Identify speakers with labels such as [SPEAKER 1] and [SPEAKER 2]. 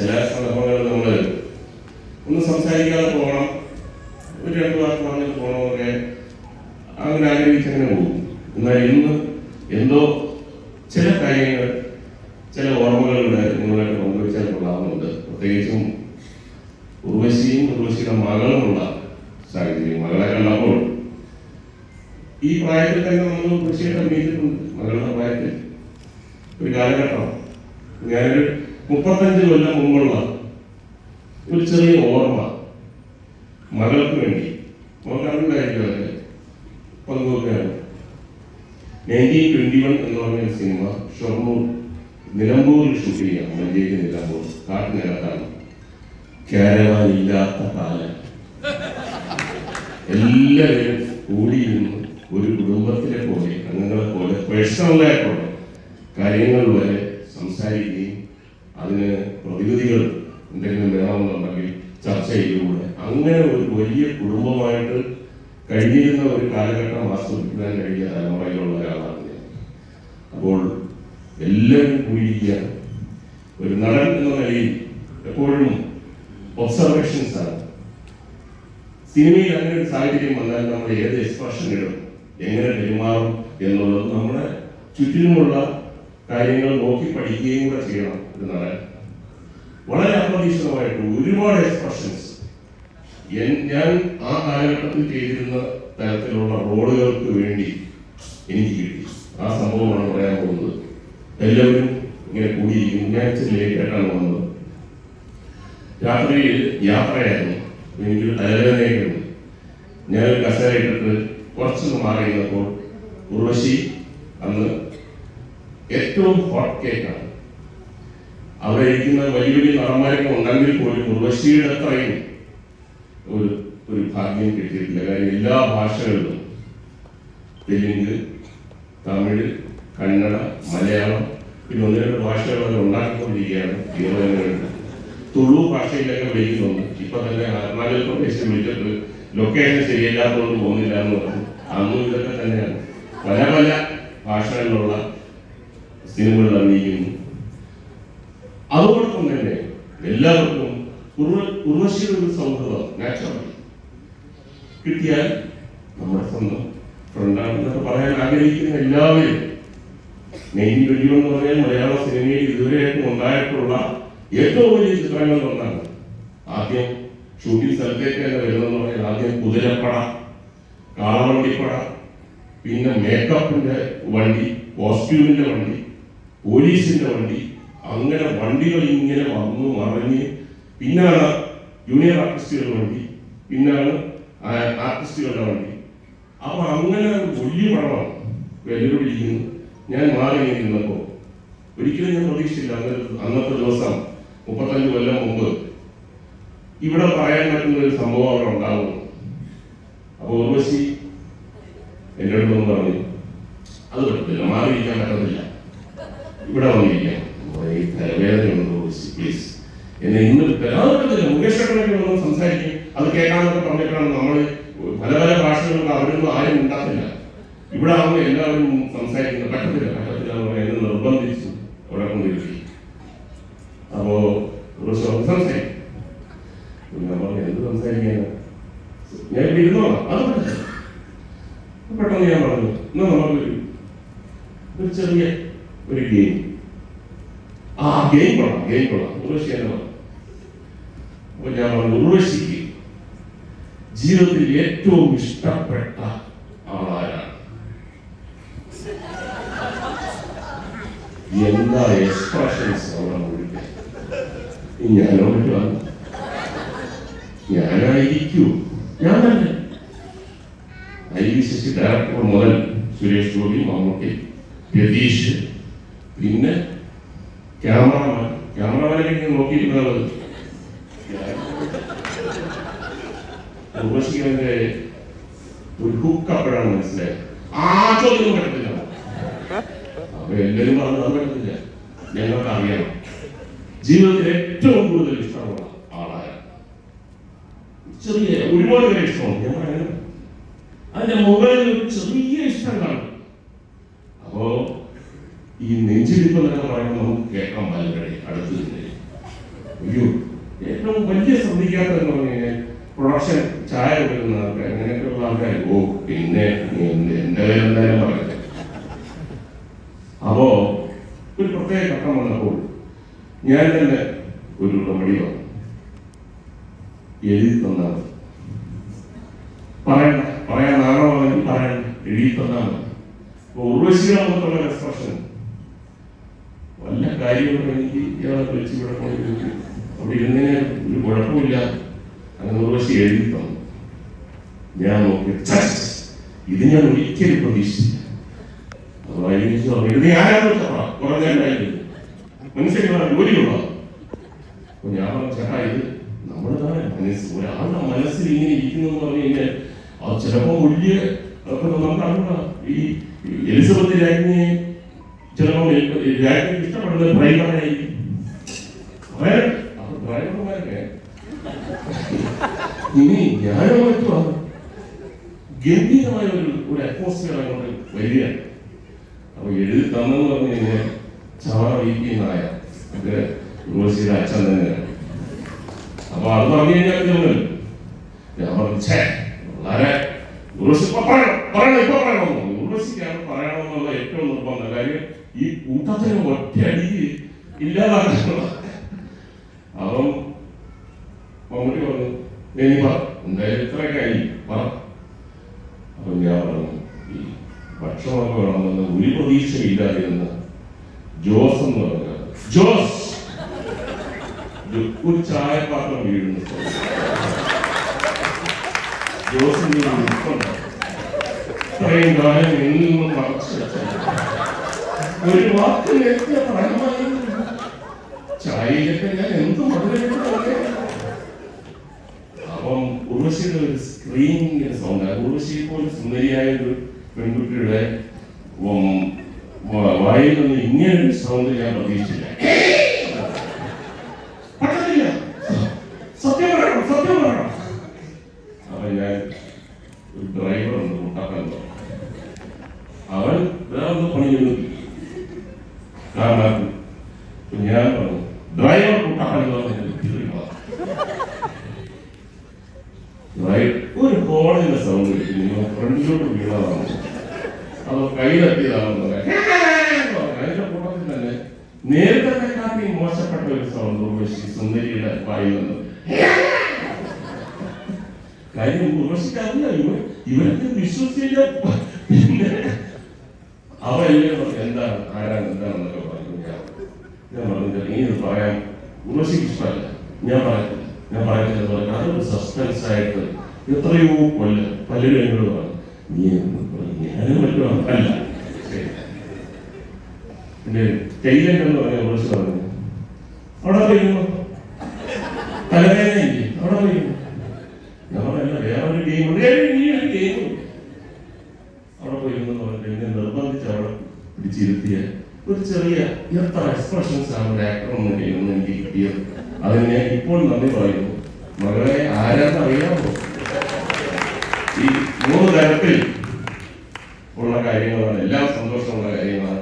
[SPEAKER 1] ചില സന്ദർഭങ്ങളിൽ നമ്മൾ ഒന്ന് സംസാരിക്കാതെ പോകണം. ഒരു രണ്ട് വാക്ക് പറഞ്ഞിട്ട് പോകണമൊക്കെ അങ്ങനെ ആഗ്രഹിച്ചങ്ങനെ പോകും. എന്നാൽ ഇന്ന് എന്തോ ചില കാര്യങ്ങൾ ചില ഓർമ്മകളുടെ നിങ്ങളായിട്ട് പങ്കുവെച്ചാൽ കൊള്ളാവുന്നുണ്ട്. പ്രത്യേകിച്ചും ഉർവശിയും ഉർവശിയുടെ മകളുമുള്ള സാഹചര്യം. മകളെ കണ്ടപ്പോൾ ഈ പ്രായത്തിൽ തന്നെ നമ്മൾ ഉർവശിയുടെ മീറ്റിട്ടുണ്ട് മകളുടെ പ്രായത്തിൽ. ഒരു കാലഘട്ടം. ഞാനൊരു മുപ്പത്തഞ്ച് കൊല്ലം മുമ്പുള്ള ഒരു ചെറിയ ഓർമ്മ മകൾക്ക് വേണ്ടി. മകൾക്കുണ്ടായിരിക്കും അതൊക്കെ പങ്കുവെക്കുകയാണ് നയന്റീൻ ട്വന്റി വൺ എന്ന് പറഞ്ഞ സിനിമ ഷൊർണൂർ നിലമ്പൂരിൽ ഷൂട്ട് ചെയ്യാം മഞ്ചേരി നിലമ്പൂർ. കാട്ടിനകത്താണ്. കാരവാൻ ഇല്ലാത്ത കാലം. എല്ലാവരും കൂടിയിരുന്ന് ഒരു കുടുംബത്തിലെ പോലെ അംഗങ്ങളെ പോലെ പേഴ്സണലായിട്ടുള്ള കാര്യങ്ങൾ വരെ സംസാരിക്കുകയും അതിന് പ്രതിവിധികൾ എന്തെങ്കിലും വേണമെന്നുണ്ടെങ്കിൽ ചർച്ച ചെയ്തുകൂടെ. അങ്ങനെ ഒരു വലിയ കുടുംബമായിട്ട് കഴിഞ്ഞിരുന്ന ഒരു കാലഘട്ടം ആസ്വദിക്കാൻ കഴിഞ്ഞ തലമുറയിലുള്ള ഒരാളാണ് ഞാൻ. അപ്പോൾ എല്ലാവരും കൂടിയിരിക്കുകയാണ് ഒരു നടൻ എന്ന നിലയിൽ എപ്പോഴും ഒബ്സർവേഷൻസ് ആണ്. സിനിമയിൽ അങ്ങനെ ഒരു സാഹചര്യം വന്നാൽ നമ്മൾ ഏത് എക്സ്പ്രഷൻ ഇടും? എങ്ങനെ പെരുമാറും എന്നുള്ളത് നമ്മുടെ ചുറ്റിനുമുള്ള കാര്യങ്ങൾ നോക്കി പഠിക്കുകയും കൂടെ ചെയ്യണം എന്നാണ്. വളരെ അപ്രതീക്ഷിതമായിട്ട് ഒരുപാട് എക്സ്പ്രഷൻസ് ഞാൻ ആ കാലഘട്ടത്തിൽ ചെയ്തിരുന്ന തരത്തിലുള്ള റോളുകൾക്ക് വേണ്ടി എനിക്ക് കിട്ടി. ആ സംഭവമാണ് പറയാൻ പോകുന്നത്. എല്ലാവരും ഇങ്ങനെ കൂടി ഞാൻ ലേറ്റായിട്ടാണ് വന്നത്. രാത്രിയിൽ യാത്രയായിരുന്നു. എനിക്കൊരു തലവേദനയായിരുന്നു ഞാൻ കസേര ഇട്ടിട്ട് കുറച്ചൊന്ന് മാറി നിന്നപ്പോൾ ഉർവശി അന്ന് ഏറ്റവും ഹോട്ട് കേക്കാണ് അവിടെ ഇരിക്കുന്ന വലിയ വലിയ നടന്മാരൊക്കെ ഉണ്ടെങ്കിൽ പോലും ഉർവശിയുടെ അത്രയും ഒരു ഒരു ഭാഗ്യം കിട്ടിയിട്ടില്ല. കാര്യം എല്ലാ ഭാഷകളിലും തെലുങ്ക് തമിഴ് കന്നഡ മലയാളം പിന്നെ ഒന്ന് രണ്ട് ഭാഷകളൊക്കെ ഉണ്ടാക്കിക്കൊണ്ടിരിക്കുകയാണ് തീവ്രവേദനകളുണ്ട് തുളു ഭാഷയിലൊക്കെ വിളിക്കുന്നുണ്ട്. ഇപ്പൊ തന്നെ അരുണാചൽ പ്രദേശിൽ വിളിച്ചിട്ട് ലൊക്കേഷൻ ശരിയല്ലാത്തതുകൊണ്ട് പോകുന്നില്ല എന്ന് പറഞ്ഞു. അന്നും ഇതൊക്കെ തന്നെയാണ്. പല പല ഭാഷകളിലുള്ള സിനിമകൾ അഭിനയിക്കുന്നു അതോടൊപ്പം തന്നെ എല്ലാവർക്കും ഉർവ- ഉർവശിയുടെ സൗഹൃദം നാച്ചുറൽ കിട്ടിയാൽ നമ്മുടെ സ്വന്തം ഫ്രണ്ടാണെന്നൊക്കെ പറയാൻ ആഗ്രഹിക്കുന്ന എല്ലാവരും നയന്റീൻ ട്വന്റി എന്ന് പറഞ്ഞാൽ മലയാള സിനിമയിൽ ഇതുവരെയായിട്ടും ഉണ്ടായിട്ടുള്ള ഏറ്റവും വലിയ ചിത്രങ്ങളിൽ ഒന്നാണ്. ആദ്യം ഷൂട്ടിംഗ് സ്ഥലത്തേക്ക് തന്നെ വരുന്നതെന്ന് പറഞ്ഞാൽ ആദ്യം കുതിരപ്പട കാളവണ്ടിപ്പട പിന്നെ മേക്കപ്പിന്റെ വണ്ടി കോസ്റ്റ്യൂമിന്റെ വണ്ടി പോലീസിന്റെ വണ്ടി. അങ്ങനെ വണ്ടികൾ ഇങ്ങനെ വന്നു മറിഞ്ഞ് പിന്നാണ് ജൂനിയർ ആർട്ടിസ്റ്റുകളുടെ വണ്ടി പിന്നാണ് ആർട്ടിസ്റ്റുകളുടെ വണ്ടി. അപ്പൊ അങ്ങനെ വലിയ പടമാണ് വെല്ലുവിളിക്കുന്നു. ഞാൻ മാറി നിന്നപ്പോ ഒരിക്കലും ഞാൻ പ്രതീക്ഷിച്ചില്ല. അന്നത്തെ അന്നത്തെ ദിവസം മുപ്പത്തഞ്ച് കൊല്ലം മുമ്പ് ഇവിടെ പറയാൻ പറ്റുന്ന ഒരു സംഭവം അവിടെ ഉണ്ടാകുന്നു അപ്പൊ ഉർവശി എന്നോട് പറഞ്ഞു അത് പറ്റത്തില്ല. മാറിയിരിക്കാൻ പറ്റത്തില്ല. ഇവിടെ വന്നിരിക്കാം പ്ലീസ് എന്നെ ഇന്ന് പറ്റത്തില്ല മുകേഷ് വന്ന് സംസാരിക്കും. അത് കേൾക്കാമെന്നൊക്കെ പറഞ്ഞിട്ടാണ് നമ്മൾ പല പല ഭാഷകളിൽ അവരൊന്നും ആരും ഉണ്ടാത്തില്ല ഇവിടെ ആവുമ്പോൾ എല്ലാവരും സംസാരിക്കുന്നത് പറ്റത്തില്ല പറ്റത്തില്ല എന്ന് എന്നെ നിർബന്ധിച്ചു. അവിടെ കൊണ്ടിരിക്കും അപ്പോ സംസാരിക്കും. നമ്മൾ എന്ത് സംസാരിക്കാനാ? ഞാൻ ഇരുന്നോളാം അത് പെട്ടെന്ന് ഞാൻ പറഞ്ഞു. എന്നാ നമുക്കൊരു ഒരു ചെറിയ ഒരു ഗെയിം ആ ഗെയിം കൊള്ളാം ഗെയിം കൊള്ളാം. ഉർവശി എന്ന് പറഞ്ഞു അപ്പൊ ഞാൻ പറഞ്ഞു ഉർവശിക്ക് ജീവിതത്തിൽ ഏറ്റവും ഇഷ്ടപ്പെട്ട ആളാരാണ്? എന്താ എക്സ്പ്രഷൻസ് അവിടെ വന്നു ഞാനായിരിക്കൂ. ഞാൻ തന്നെ. ഐ വി ശശി ഡയറക്ടർ മുതൽ സുരേഷ് ഗോപി മമ്മൂട്ടി രതീഷ് പിന്നെ ക്യാമറമാൻ ക്യാമറമാനിലേക്ക് നോക്കിയിരിക്കുന്നത് ഉർവശികന്റെ ഒരു ഹുക്ക് മനസ്സിലായത്. ആ ചോദ്യം കിടക്കില്ല അപ്പൊ എല്ലാവരും പറഞ്ഞു അത് കിടക്കില്ല ഞങ്ങൾക്ക് അറിയണം ജീവിതത്തിൽ ഏറ്റവും കൂടുതൽ ഇഷ്ടമുള്ള ആളായ ചെറിയ ഒരുപാട് പേരെ ഇഷ്ടമാണ്. ഞാൻ പറയുന്നത് അതിന്റെ മുകളിൽ ഒരു ചെറിയ ഇഷ്ടം കാണും. ഈ നെഞ്ചിരിപ്പം എന്നൊക്കെ പറയുമ്പോൾ നമുക്ക് കേൾക്കാൻ പലരുടെ അടുത്ത് തന്നെ അയ്യോ ഏറ്റവും വലിയ ശ്രദ്ധിക്കാത്തതെന്ന് പറഞ്ഞു കഴിഞ്ഞാൽ പ്രൊഡക്ഷൻ ചായ വരുന്ന ആൾക്കാർ അങ്ങനെയൊക്കെയുള്ള ആൾക്കാർ. ഓ പിന്നെ എന്റെ പേരെന്തായാലും പറയട്ടെ. അപ്പോ ഒരു പ്രത്യേക ഘട്ടം വന്നപ്പോൾ ഞാൻ തന്നെ ഒരു റെമഡി വന്നു എഴുതി തന്നാൽ മതി. പറയണ്ട പറയാൻ നാണമാണെങ്കിൽ പറയണ്ട എഴുതി തന്നാൽ മതി അപ്പൊ ഉർവശിയുടെ മുഖത്തുള്ള എക്സ്പ്രഷൻ വല്ല കാര്യങ്ങളും എനിക്ക് ഇയാളെ വിളിച്ച് ഇവിടെ കൊണ്ടുപോയി അവിടെ ഇങ്ങനെ ഒരു കുഴപ്പമില്ല. അങ്ങനെ ഉർവശി എഴുതി തന്നു. ഞാൻ നോക്കി ഇത് ഞാൻ ഒരിക്കലും പ്രതീക്ഷിച്ചില്ല. ഇത് ഞാൻ ചേട്ടാ ഇത് നമ്മുടെ മനസ്സ് ഒരാളുടെ മനസ്സിൽ ഇങ്ങനെ ഇരിക്കുന്നു പറഞ്ഞു കഴിഞ്ഞാൽ ചിലപ്പോ വലിയ നമുക്ക് ഈ എലിസബത്ത് രാജ്ഞിയെ ചിലപ്പോ രാജ്ഞിക്ക് ഇഷ്ടപ്പെടുന്നത് ഡ്രൈവറായിരിക്കും. അപ്പൊ ഡ്രൈവർമാരൊക്കെ? ഇനി ഞാനും മറ്റുമാണ് ഗംഭീരമായ ഒരു ഒരു അറ്റ്മോസ്ഫിയർ അങ്ങോട്ട് വരികയാണ്. അപ്പൊ എഴുതി തന്നെന്ന് പറഞ്ഞു കഴിഞ്ഞാൽ ചവറ നായ. ഇത് ഉർവശിയുടെ അച്ഛൻ തന്നെയാണ് അപ്പൊ അത് പറഞ്ഞു കഴിഞ്ഞാൽ ഞങ്ങൾ ഞാൻ പറഞ്ഞു ഛേ വളരെ ഉർവശി പറയണം പറയണം ഇപ്പൊ പറയണമെന്ന് ഉർവശിക്കാണ് പറയണമെന്നുള്ള ഏറ്റവും നിർബന്ധം. കാര്യം ഈ കൂട്ടത്തിന് ഒറ്റയടി ഇല്ലാതാണല്ലോ. അപ്പം മമ്മൂട്ടി പറഞ്ഞു നീ പറ എന്തായാലും ഇത്രയൊക്കെ ആയി പറ. അപ്പം ഞാൻ പറഞ്ഞു ഈ ഭക്ഷണമൊക്കെ വേണമെന്ന് ഒരു പ്രതീക്ഷയില്ലാതിരുന്ന ജോസ് എന്ന് പറഞ്ഞ ജോസ് ഒരു ചായപാത്രം വീഴുന്നു ജോസിന്റെ ഇത്രയും കാലം എന്നും മറച്ചു വെച്ചത്. ഒരു വാക്ക് ചായയിലൊക്കെ ഞാൻ എന്ത് അപ്പം ഉർവശിയുടെ ഒരു സ്ക്രീനിങ്ങിന്റെ സൗണ്ട് ഉർവശി പോലെ സുന്ദരിയായ ഒരു പെൺകുട്ടിയുടെ വായിൽ നിന്ന് ഇങ്ങനെ ഒരു സൗണ്ട് ഞാൻ പ്രതീക്ഷിച്ചില്ല ഡ്രൈവർ അവൻ വേറെ പണി പണിയൊന്നും ഇപ്പൊ ഞാൻ പറഞ്ഞു ഡ്രൈവർ കൂട്ടാണെന്ന് പറഞ്ഞു ഒരു ഹോളിന്റെ സൗണ്ട് നിങ്ങൾ ഫ്രണ്ടിലോട്ട് വീണതാണ്. അത് കയ്യിലെത്തിയതാണെന്ന് പറയാം അതിന്റെ കൂട്ടത്തിൽ തന്നെ നേരത്തെ മോശപ്പെട്ട ഒരു സൗണ്ട് ഉർവശി സുന്ദരിയുടെ വായിൽ നിന്ന് കാര്യം ഉർവശിക്കറിയില്ല ഇവ ഇവരൊക്കെ വിശ്വസിച്ചില്ല പിന്നെ അവരെല്ലാം എന്താണ് ആരാണ് എന്താണെന്നൊക്കെ പറഞ്ഞു ഞാൻ ഞാൻ പറഞ്ഞു നീ ഇത് പറയാൻ ഉർവശിക്ക് ഇഷ്ടമല്ല. ഞാൻ പറയത്തില്ല. ഞാൻ പറയുന്നത് പറഞ്ഞു അതൊരു സസ്പെൻസ് ആയിട്ട് എത്രയോ കൊല്ലം പലരും എന്നോട് പറഞ്ഞു നീ എന്ന് പറഞ്ഞു. മറ്റും അല്ല. എന്ന് പറഞ്ഞ ഉർവശി പറഞ്ഞു അവിടെ പോയിരുന്നു തലവേദനയില്ലേ? അവിടെ പറയുമോ ഞാൻ പറഞ്ഞല്ല വേറൊരു ഗെയിം ഗെയിം അവിടെ പോയിരുന്നു പറഞ്ഞിട്ട് എന്നെ നിർബന്ധിച്ച് അവിടെ പിടിച്ചിരുത്തിയ ഒരു ചെറിയ എത്ര എക്സ്പ്രഷൻസ് ആണ് ഒരു ആക്ടർ എന്ന ഗെയിം എനിക്ക് കിട്ടിയത്. അതിന് ഞാൻ ഇപ്പോൾ നന്ദി പറയുന്നു. മകളെ ആരാന്ന് അറിയാമോ ഈ മൂന്ന് തരത്തിൽ ഉള്ള കാര്യങ്ങളാണ് എല്ലാം സന്തോഷമുള്ള കാര്യങ്ങളാണ്.